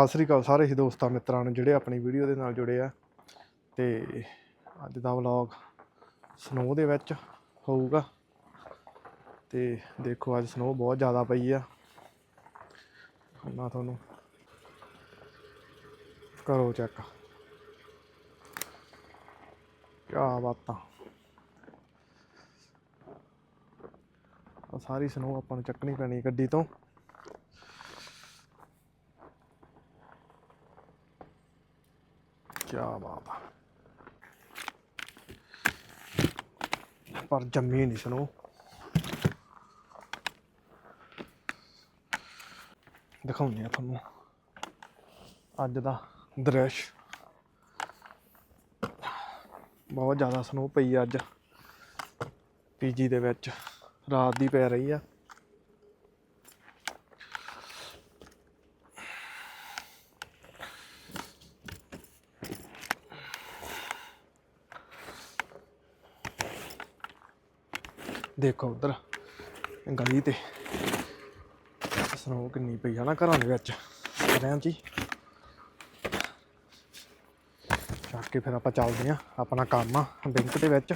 ਸਤਿ ਸ੍ਰੀ ਅਕਾਲ ਸਾਰੇ ਹੀ ਦੋਸਤਾਂ, ਮਿੱਤਰਾਂ ਨੂੰ ਜਿਹੜੇ ਆਪਣੀ ਵੀਡੀਓ ਦੇ ਨਾਲ ਜੁੜੇ ਆ। ਤੇ ਅੱਜ ਦਾ ਵਲੌਗ ਸਨੋ ਦੇ ਵਿੱਚ ਹੋਊਗਾ। ਤੇ ਦੇਖੋ ਅੱਜ ਸਨੋ ਬਹੁਤ ਜ਼ਿਆਦਾ ਪਈ ਆ। ਮੈਂ ਤੁਹਾਨੂੰ ਕਰੋ ਚੈੱਕ। ਕਿਆ ਬਾਤਾਂ। ਆ ਸਾਰੀ ਸਨੋ ਆਪਾਂ ਨੂੰ ਚੱਕਣੀ ਪੈਣੀ ਗੱਡੀ ਤੋਂ। ਕਿਆ ਬਾਤ ਆ। ਪਰ ਜੰਮੀ ਨਹੀਂ ਸਨੋ ਦਿਖਾਉਂਦੇ ਆ ਤੁਹਾਨੂੰ। ਅੱਜ ਦਾ ਦ੍ਰਿਸ਼। ਬਹੁਤ ਜ਼ਿਆਦਾ ਸਨੋ ਪਈ ਆ ਅੱਜ। ਪੀਜੀ ਦੇ ਵਿੱਚ। ਰਾਤ ਦੀ ਪੈ ਰਹੀ ਆ। ਦੇਖੋ ਉਧਰ ਗਲੀ ਤੇ। ਸਨੋ ਕਿੰਨੀ ਪਈ ਆ ਨਾ ਘਰਾਂ ਦੇ ਵਿੱਚ। ਰਹਿਣ ਜੀ ਚੱਕ ਕੇ ਫਿਰ ਆਪਾਂ ਚੱਲਦੇ ਆ ਆਪਣਾ ਕੰਮ ਆ ਬੈਂਕ ਦੇ ਵਿੱਚ।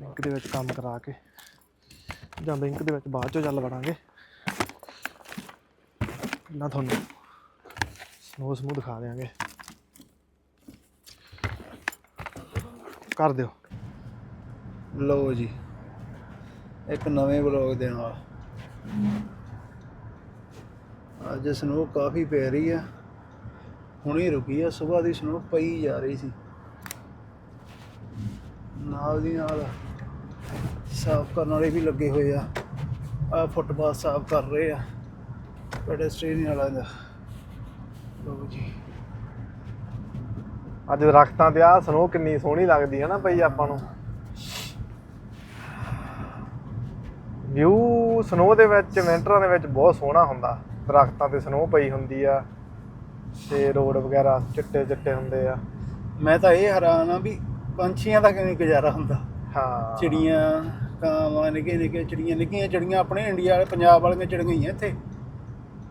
ਬੈਂਕ ਦੇ ਵਿੱਚ ਕੰਮ ਕਰਾ ਕੇ ਜਾਂ ਬੈਂਕ ਦੇ ਵਿੱਚ ਬਾਅਦ ਚੋਂ ਚੱਲ ਵੜਾਂਗੇ। ਨਾ ਤੁਹਾਨੂੰ ਸਨੋ ਸਮੂਹ ਦਿਖਾ ਦਿਆਂਗੇ। ਕਰ ਦਿਓ। ਲਓ ਜੀ। ਇੱਕ ਨਵੇਂ ਬਲੌਗ ਦੇ ਨਾਲ। ਅੱਜ ਸਨੋ ਕਾਫੀ ਪੈ ਰਹੀ ਆ। ਹੁਣੇ ਰੁਕੀ ਆ, ਸਵੇਰ ਦੀ ਸਨੋ ਪਈ ਜਾ ਰਹੀ ਸੀ। ਨਾਲ ਦੀ ਨਾਲ ਸਾਫ਼ ਕਰਨ ਵਾਲੇ ਵੀ ਲੱਗੇ ਹੋਏ ਆ। ਆ ਫੁੱਟਪਾਥ ਸਾਫ਼ ਕਰ ਰਹੇ ਆ ਪੈਡਸਟਰੀਅਨ ਵਾਲਾ ਦਾ। ਲਓ ਜੀ। ਅੱਜ ਦਰਖਤਾਂ ਤੇ ਆ ਸਨੋ ਕਿੰਨੀ ਸੋਹਣੀ ਲੱਗਦੀ ਹੈ ਨਾ ਪਈ ਆਪਾਂ ਨੂੰ। ਵਿਊ ਸਨੋ ਦੇ ਵਿੱਚ ਵਿੰਟਰਾਂ ਦੇ ਵਿੱਚ ਬਹੁਤ ਸੋਹਣਾ ਹੁੰਦਾ। ਦਰਖਤਾਂ ਤੇ ਸਨੋ ਪਈ ਹੁੰਦੀ ਆ ਤੇ ਰੋਡ ਵਗੈਰਾ ਚਿੱਟੇ ਚਿੱਟੇ ਹੁੰਦੇ ਆ। ਮੈਂ ਤਾਂ ਇਹ ਹੈਰਾਨ ਆ ਵੀ ਪੰਛੀਆਂ ਦਾ ਕਿਵੇਂ ਗੁਜ਼ਾਰਾ ਹੁੰਦਾ। ਹਾਂ। ਚਿੜੀਆਂ ਕਾਵਾਂ ਨਿੱਕੇ ਨਿੱਕੇ ਚਿੜੀਆਂ ਨਿੱਕੀਆਂ ਚਿੜੀਆਂ ਆਪਣੇ ਇੰਡੀਆ ਵਾਲੇ ਪੰਜਾਬ ਵਾਲੀਆਂ ਚਿੜੀਆਂ ਹੀ ਆ ਇੱਥੇ।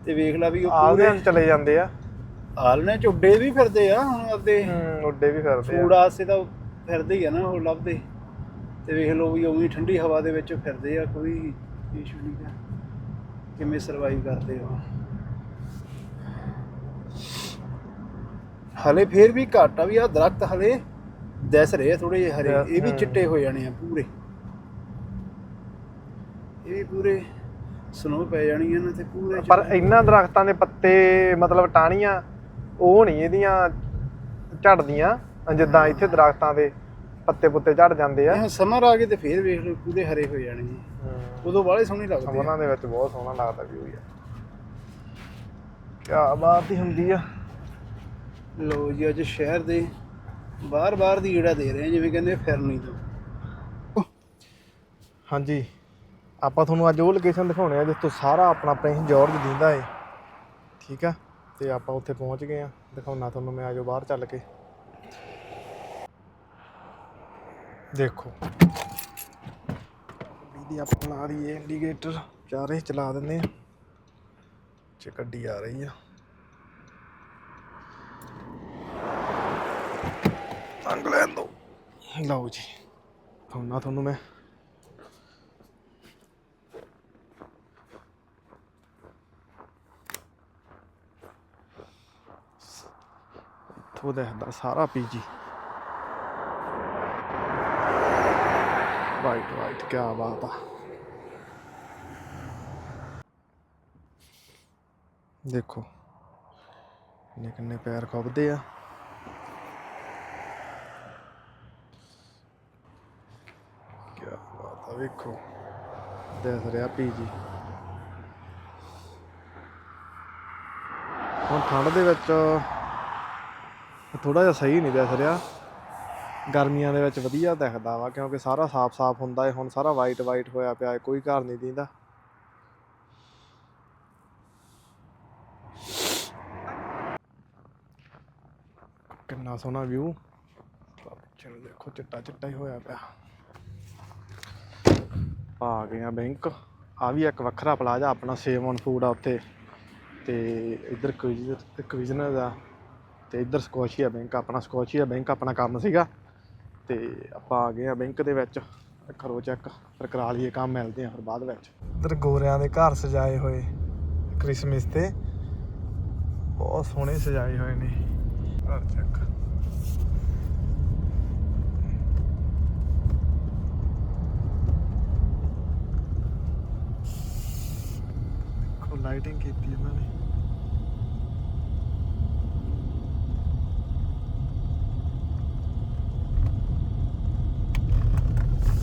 ਤੇ ਵੇਖ ਲਾ ਵੀ ਉਹ ਪੂਰੇ ਚਲੇ ਜਾਂਦੇ ਆ। ਆਲਣੇ ਚ ਉੱਡੇ ਵੀ ਫਿਰਦੇ ਆ ਹੁਣ ਅੱਦੇ ਹੂੰ ਉੱਡੇ ਵੀ ਫਿਰਦੇ ਆ। ਫੂਡ ਆਸੇ ਤਾਂ ਫਿਰਦੇ ਹੀ ਆ ਨਾ ਉਹ ਲੱਭਦੇ। ਤੇ ਵੇਖ ਲਓ ਵੀ ਉਵੇਂ ਹੀ ਠੰਡੀ ਹਵਾ ਦੇ ਵਿੱਚ ਫਿਰਦੇ ਆ ਕੋਈ ਇਸ਼ੂ ਨਹੀਂ ਗਾ ਕਿਵੇਂ ਸਰਵਾਈਵ ਕਰਦੇ ਆ ਹਲੇ ਫੇਰ ਵੀ ਘੱਟ ਵੀ ਆ ਦਰਖਤ ਹਲੇ ਦਿਸ ਰਹੇ ਥੋੜੇ ਜਿਹੇ ਹਰੇ ਇਹ ਵੀ। ਚਿੱਟੇ ਹੋ ਜਾਣੇ ਆ ਪੂਰੇ। ਇਹ ਵੀ ਪੂਰੇ ਸਨੋ ਪੈ ਜਾਣੀਆਂ ਨੇ ਤੇ ਪੂਰੇ ਪਰ ਇਹਨਾਂ ਦਰਖਤਾਂ ਦੇ ਪੱਤੇ ਮਤਲਬ ਟਾਹਣੀਆਂ ਉਹ ਨਹੀਂ ਇਹਦੀਆਂ ਝੜਦੀਆਂ ਜਿੱਦਾਂ ਇੱਥੇ ਦਰਖਤਾਂ ਦੇ। ਪੱਤੇ ਪੁੱਤੇ ਝੜ ਜਾਂਦੇ ਆ। ਇਹ ਸਮਰ ਆ ਗਏ ਤੇ ਫੇਰ ਵੇਖ ਲਓ ਪੂਰੇ ਹਰੇ ਹੋ ਜਾਣੇ ਆ ਉਦੋਂ ਬਾਹਲੇ ਸੋਹਣੇ ਲੱਗਦੇ ਆ। ਸਮਰਾਂ ਦੇ ਵਿੱਚ ਬਹੁਤ ਸੋਹਣਾ ਲੱਗਦਾ ਵਿਊ ਯਾਰ ਕਿਆ ਬਾਤ ਹੀ ਹੁੰਦੀ ਆ। ਲੋ ਜੀ ਅੱਜ ਸ਼ਹਿਰ ਦੇ ਬਾਹਰ-ਬਾਹਰ ਦੀ ਜਿਹੜਾ ਦੇ ਰਹੇ ਆ ਜਿਵੇਂ ਕਹਿੰਦੇ ਫਿਰਨੀ ਤੋਂ। ਹਾਂਜੀ। ਆਪਾਂ ਤੁਹਾਨੂੰ ਅੱਜ ਉਹ ਲੋਕੇਸ਼ਨ ਦਿਖਾਉਣੇ ਆ ਜਿੱਥੋਂ ਸਾਰਾ ਆਪਣਾ ਪ੍ਰਿੰਸ ਜਾਰਜ ਦਿੰਦਾ ਏ। ਠੀਕ ਆ? ਤੇ ਆਪਾਂ ਉੱਥੇ ਪਹੁੰਚ ਗਏ ਆ। ਦਿਖਾਉਣਾ ਤੁਹਾਨੂੰ ਮੈਂ ਆਜੋ ਬਾਹਰ ਚੱਲ ਕੇ। ਦੇਖੋ। ਗੱਡੀ ਆਪਾਂ ਲਾ ਦਈਏ ਇੰਡੀਕੇਟਰ ਚਾਰੇ ਚਲਾ ਦਿੰਦੇ ਆ ਚ ਗੱਡੀ ਆ ਰਹੀ ਆ। ਤੰਗ ਲੈਣ ਦੋ। ਲਓ ਜੀ, ਦਿਖਾਉਣਾ ਤੁਹਾਨੂੰ ਮੈਂ। ਇੱਥੋਂ ਦੇਖਦਾ ਸਾਰਾ ਪੀਜੀ। ਵਾਈਟ ਵਾਈਟ ਕੀ ਬਾਤ ਆ ਦੇਖੋ ਕਿੰਨੇ ਕਿੰਨੇ ਪੈਰ ਖੁੱਬਦੇ ਆ ਕੀ ਬਾਤ ਆ ਵੇਖੋ ਦਿਸ ਰਿਹਾ ਪੀਜੀ ਹੁਣ ਠੰਡ ਦੇ ਵਿੱਚ ਥੋੜਾ ਜਿਹਾ ਸਹੀ ਨਹੀਂ ਦਿਸ ਰਿਹਾ ਗਰਮੀਆਂ ਦੇ ਵਿੱਚ ਵਧੀਆ ਦਿਖਦਾ ਵਾ, ਕਿਉਂਕਿ ਸਾਰਾ ਸਾਫ਼-ਸਾਫ਼ ਹੁੰਦਾ ਹੈ ਹੁਣ ਸਾਰਾ ਵਾਈਟ ਵਾਈਟ ਹੋਇਆ ਪਿਆ ਹੈ ਕੋਈ ਘਰ ਨਹੀਂ ਦਿੰਦਾ। ਕਿੰਨਾ ਸੋਹਣਾ ਵਿਊ ਚਲੋ ਦੇਖੋ, ਚਿੱਟਾ ਚਿੱਟਾ ਹੀ ਹੋਇਆ ਪਿਆ। ਆ ਗਏ ਆ ਬੈਂਕ ਆ ਵੀ ਇੱਕ ਵੱਖਰਾ ਪਲਾਜ਼ਾ ਆਪਣਾ ਸੇਵ ਔਨ ਫੂਡ ਆ ਉੱਥੇ। ਤੇ ਇੱਧਰ ਕੁਇਜ਼ਰ ਕੁਇਜ਼ਨਰ ਦਾ ਤੇ ਇੱਧਰ ਸਕੋਸ਼ੀਆ ਬੈਂਕ ਆਪਣਾ ਸਕੋਸ਼ੀਆ ਬੈਂਕ ਆਪਣਾ ਕੰਮ ਸੀਗਾ। ਤੇ ਆਪਾਂ ਆ ਗਏ ਆ ਬੈਂਕ ਦੇ ਵਿੱਚ। ਕਰੋ ਚੈੱਕ ਫਿਰ ਕਰਾ ਲਈਏ ਕੰਮ, ਮਿਲਦੇ ਆ ਫਿਰ ਬਾਅਦ ਵਿੱਚ। ਇੱਧਰ ਗੋਰਿਆਂ ਦੇ ਘਰ ਸਜਾਏ ਹੋਏ ਕ੍ਰਿਸਮਸ ਤੇ। ਬਹੁਤ ਸੋਹਣੇ ਸਜਾਏ ਹੋਏ ਨੇ। ਘਰ ਚੈੱਕ ਦੇਖੋ ਲਾਈਟਿੰਗ ਕੀਤੀ ਇਹਨਾਂ ਨੇ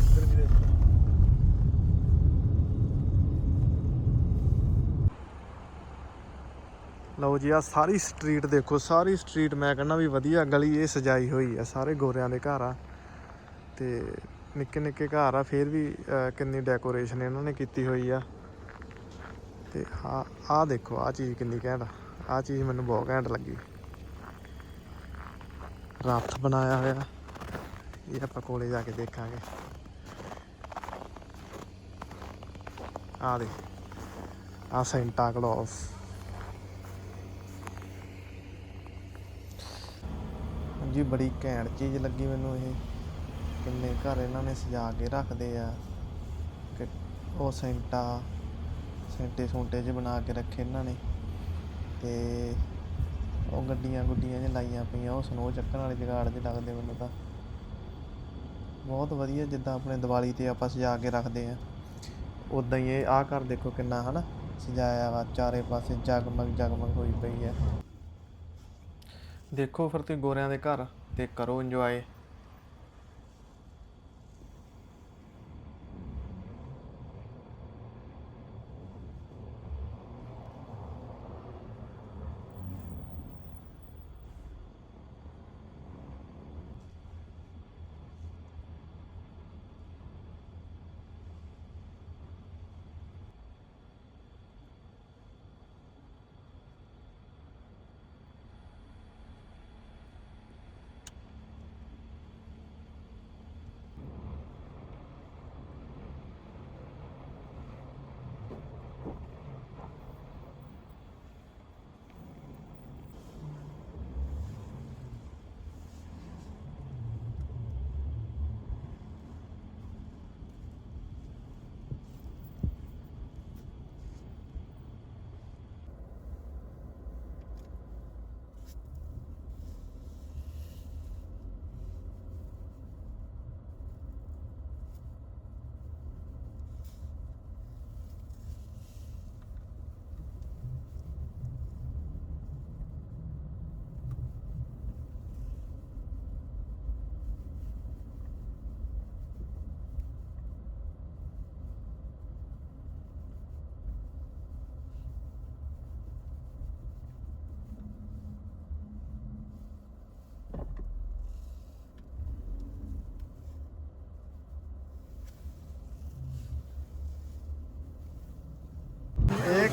ਇੱਧਰ ਵੀ ਦੇਖੋ ਲਓ ਜੀ ਆ ਸਾਰੀ ਸਟਰੀਟ ਦੇਖੋ, ਸਾਰੀ ਸਟਰੀਟ ਮੈਂ ਕਹਿੰਦਾ ਵੀ ਵਧੀਆ ਗਲੀ ਇਹ ਸਜਾਈ ਹੋਈ ਆ, ਸਾਰੇ ਗੋਰਿਆਂ ਦੇ ਘਰ ਆ। ਤੇ ਨਿੱਕੇ ਨਿੱਕੇ ਘਰ ਆ, ਫੇਰ ਵੀ ਕਿੰਨੀ ਡੈਕੋਰੇਸ਼ਨ ਇਹਨਾਂ ਨੇ ਕੀਤੀ ਹੋਈ ਆ। ਤੇ ਆ ਆ ਦੇਖੋ ਆ ਚੀਜ਼ ਕਿੰਨੀ ਘੈਂਟ ਆ। ਆਹ ਚੀਜ਼ ਮੈਨੂੰ ਬਹੁਤ ਘੈਂਟ ਲੱਗੀ। ਰੱਥ ਬਣਾਇਆ ਹੋਇਆ। ਇਹ ਆਪਾਂ ਕੋਲੇ ਜਾ ਕੇ ਦੇਖਾਂਗੇ। ਆ ਦੇ ਆ ਸੈਂਟਾ ਕਲੌਸ ਜੀ, ਬੜੀ ਘੈਂਟ ਚੀਜ਼ ਲੱਗੀ ਮੈਨੂੰ ਇਹ। ਕਿੰਨੇ ਘਰ ਇਹਨਾਂ ਨੇ ਸਜਾ ਕੇ ਰੱਖਦੇ ਆ। ਕਿ ਉਹ ਸੈਂਟਾ, ਸੈਂਟੇ ਸੁੰਟੇ ਜਿਹੇ ਬਣਾ ਕੇ ਰੱਖੇ ਇਹਨਾਂ ਨੇ। ਤੇ ਉਹ ਗੱਡੀਆਂ ਗੁੱਡੀਆਂ ਜਿਹੀਆਂ ਲਾਈਆਂ ਪਈਆਂ, ਉਹ ਸਨੋ ਚੱਕਣ ਵਾਲੇ ਜਗਾੜ ਜਿਹੇ ਲੱਗਦੇ ਮੈਨੂੰ ਤਾਂ। ਬਹੁਤ ਵਧੀਆ ਜਿੱਦਾਂ ਆਪਣੇ ਦੀਵਾਲੀ ਤੇ ਆਪਾਂ ਸਜਾ ਕੇ ਰੱਖਦੇ ਆ। ਉਦਾਂ ਹੀ ਇਹ ਆਹ ਘਰ ਦੇਖੋ ਕਿੰਨਾ, ਹਨਾ? ਸਜਾਇਆ ਵਾ, ਚਾਰੇ ਪਾਸੇ ਜਗਮਗ ਜਗਮਗ ਹੋਈ ਪਈ ਹੈ ਦੇਖੋ ਫਿਰ ਤੁਸੀਂ ਗੋਰਿਆਂ ਦੇ ਘਰ ਤੇ ਕਰੋ ਇੰਜੋਏ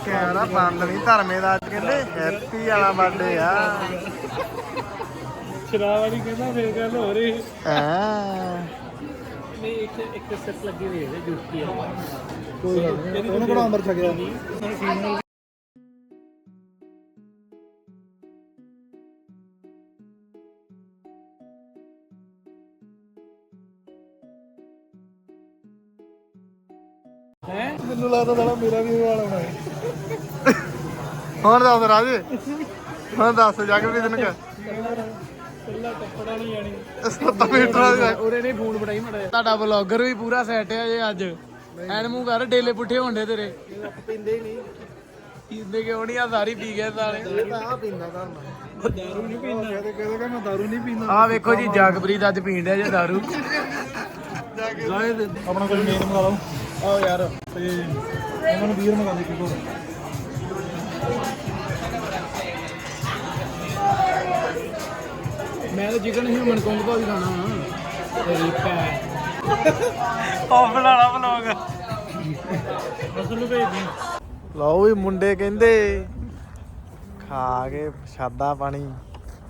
ਕੈਮਰਾ ਬੰਦ ਨਹੀਂ ਧਰਮੇ ਦਾ ਅੱਜ ਕਹਿੰਦੇ ਹੈਪੀ ਵਾਲਾ ਬਰਥਡੇ ਆ। ਸ਼ਰਾਬ ਵਾਲੀ ਕਹਿੰਦਾ ਫੇਰ ਗੱਲ ਹੋ ਰਹੀ। ਨਹੀਂ ਇੱਕ ਇੱਕ ਸੈਟ ਲੱਗੀ ਹੋਈ ਹੈ ਜੁੱਤੀ ਆ ਕੋਈ ਗੱਲ ਨਹੀਂ ਉਹਨੂੰ ਕਿਹੜਾ ਅੰਮ੍ਰਿਤ ਛਕਿਆ? ਹੈ? ਮੈਨੂੰ ਲੱਗਦਾ ਸਾਲਾ ਮੇਰਾ ਵੀ ਵਾਲ ਆਉਣਾ ਹੈ। ਹੁਣ ਦੱਸ ਰਾਜੇ। ਹੁਣ ਦੱਸ ਜਗ ਵੀ ਦਿਨ ਕਾ ਕੱਲਾ ਕੱਪੜਾ ਨਹੀਂ ਆਣੀ। 7 ਮੀਟਰ ਦਾ ਉਹਰੇ ਨੇ ਫੋਨ ਬੜਾਈ ਮੜਿਆ ਤੁਹਾਡਾ ਬਲੌਗਰ ਵੀ ਪੂਰਾ ਸੈੱਟ ਹੈ ਜੇ ਅੱਜ। ਐਨ ਮੂੰਹ ਕਰ ਡੇਲੇ ਪੁੱਠੇ ਹੁੰਦੇ ਤੇਰੇ। ਪੀਂਦੇ ਹੀ ਨਹੀਂ। ਪੀਂਦੇ ਕਿਉਂ ਨਹੀਂ ਆ ਸਾਰੀ ਪੀ ਗਏ ਸਾਲੇ। ਇਹ ਤਾਂ ਆ ਪੀਂਦਾ ਘਰ ਨਾਲ ਦਾਰੂ ਨਹੀਂ ਪੀਂਦਾ। ਕਹਿੰਦੇ ਕਹਿੰਦੇ ਕਿ ਮੈਂ ਦਾਰੂ ਨਹੀਂ ਪੀਂਦਾ। ਆ ਵੇਖੋ ਜੀ ਜਗਪ੍ਰੀਤ ਅੱਜ ਪੀਣ ਡਿਆ ਜੇ ਦਾਰੂ। ਆਪਣਾ ਕੋਈ ਮੇਨ ਮੰਗਾ ਲਓ। ਆਓ ਯਾਰ ਤੇ ਉਹਨਾਂ ਨੂੰ ਬੀਅਰ ਮੰਗਾ ਦੇ ਕਿਕੋ ਮੈਂ ਤਾਂ ਚਿਕਨ ਹਿਊਮਨ ਕੁੰਗ ਤੋਂ ਵੀ ਖਾਣਾ ਵਾ। ਤੇਰੀ ਭੈ ਉਹ ਬਣਾਣਾ ਬਲੌਗ ਅਸਲ ਨੂੰ ਭੇਜ ਦੀ। ਲਓ ਵੀ ਮੁੰਡੇ ਕਹਿੰਦੇ ਖਾ ਕੇ ਪ੍ਰਸ਼ਾਦਾ ਪਾਣੀ।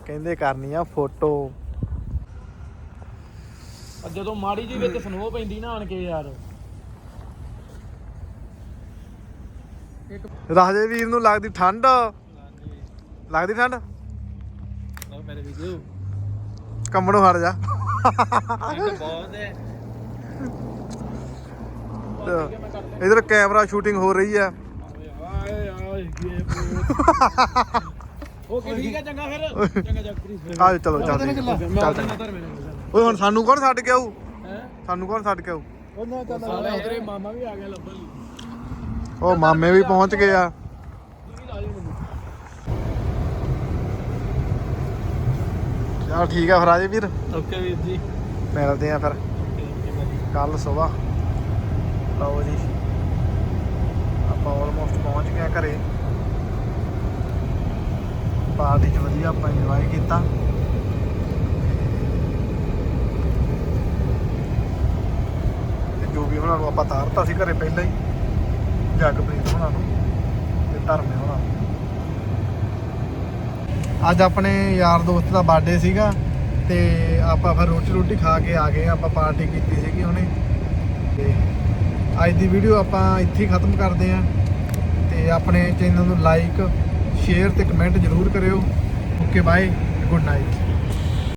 ਕਹਿੰਦੇ ਕਰਨੀ ਆ ਫੋਟੋ। ਜਦੋਂ ਮਾੜੀ ਜੀ ਵਿੱਚ ਸਨੋ ਪੈਂਦੀ ਨਾ ਆਣ ਕੇ ਯਾਰ। ਰਾਜੇ ਵੀਰ ਨੂੰ ਲੱਗਦੀ ਠੰਡ। ਲੱਗਦੀ ਠੰਡ? ਮੇਰੇ ਵੀਡੀਓ ਹਟ ਜਾ। ਬਹੁਤ ਹੈ। ਇਧਰ ਕੈਮਰਾ ਸ਼ੂਟਿੰਗ ਹੋ ਰਹੀ ਹੈ। ਓਕੇ ਠੀਕ ਹੈ ਚੰਗਾ ਫਿਰ। ਚੰਗਾ ਜਗਪ੍ਰੀਤ ਆ ਚਲੋ ਚੱਲ। ਓਏ ਹੁਣ ਸਾਨੂੰ ਕੌਣ ਛੱਡ ਕੇ ਆਊ? ਸਾਨੂੰ ਕੌਣ ਛੱਡ ਕੇ ਆਊ? ਉਹਨਾਂ ਚੱਲ ਮਾਮਾ ਵੀ ਆ ਗਿਆ ਲੱਭਣ ਲਈ। ਉਹ ਮਾਮੇ ਵੀ ਪਹੁੰਚ ਗਏ ਆ। ਚਲ ਠੀਕ ਆ ਫਿਰ ਰਾਜੇ ਵੀਰ। ਓਕੇ ਵੀਰ ਜੀ। ਮਿਲਦੇ ਆ ਫਿਰ। ਕੱਲ ਸਵੇਰ। ਲਓ ਜੀ। ਆਪਾਂ ਆਲਮੋਸਟ ਪਹੁੰਚ ਗਏ ਘਰੇ। ਪਾਰਟੀ ਚ ਵਧੀਆ ਆਪਾਂ ਇੰਜੋਏ ਕੀਤਾ। ਜੋ ਵੀ ਉਹਨਾਂ ਨੂੰ ਆਪਾਂ ਤਾਰਤਾ ਸੀ ਘਰੇ ਪਹਿਲਾਂ ਹੀ। ਜਗਪ੍ਰੀਤ ਹੋਣਾ ਨੂੰ ਤੇ ਧਰਮੇ ਉਹਨਾਂ ਨੂੰ। ਅੱਜ ਆਪਣੇ ਯਾਰ ਦੋਸਤ ਦਾ ਬਰਥਡੇ ਸੀਗਾ ਤੇ ਆਪਾਂ ਫਿਰ ਰੋਟੀ ਰੋਟੀ ਖਾ ਕੇ ਆ ਗਏ, ਆਪਾਂ ਪਾਰਟੀ ਕੀਤੀ ਸੀਗੀ ਉਹਨੇ। ਤੇ ਅੱਜ ਦੀ ਵੀਡੀਓ ਆਪਾਂ ਇੱਥੇ ਖਤਮ ਕਰਦੇ ਆਂ ਤੇ ਆਪਣੇ ਚੈਨਲ ਨੂੰ ਲਾਈਕ ਸ਼ੇਅਰ ਤੇ ਕਮੈਂਟ ਜ਼ਰੂਰ ਕਰਿਓ। Okay bye good night